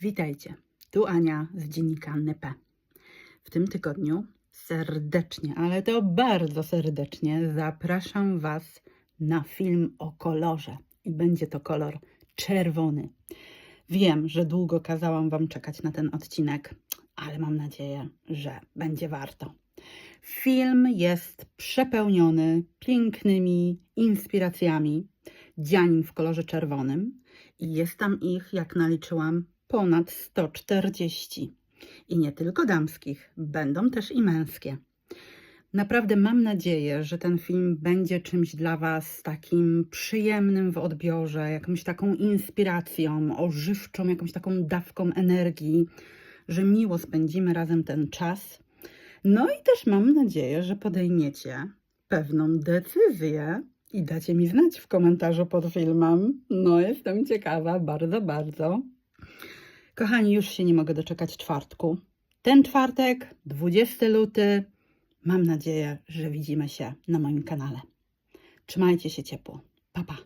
Witajcie, tu Ania z dziennika Anny P. W tym tygodniu serdecznie, ale to bardzo serdecznie zapraszam Was na film o kolorze. I będzie to kolor czerwony. Wiem, że długo kazałam Wam czekać na ten odcinek, ale mam nadzieję, że będzie warto. Film jest przepełniony pięknymi inspiracjami dzianin w kolorze czerwonym i jest tam ich, jak naliczyłam, ponad 140. I nie tylko damskich, będą też i męskie. Naprawdę mam nadzieję, że ten film będzie czymś dla Was takim przyjemnym w odbiorze, jakąś taką inspiracją, ożywczą, jakąś taką dawką energii, że miło spędzimy razem ten czas. No i też mam nadzieję, że podejmiecie pewną decyzję i dacie mi znać w komentarzu pod filmem. No, jestem ciekawa, bardzo, bardzo. Kochani, już się nie mogę doczekać czwartku. Ten czwartek, 20 luty, mam nadzieję, że widzimy się na moim kanale. Trzymajcie się ciepło. Pa, pa.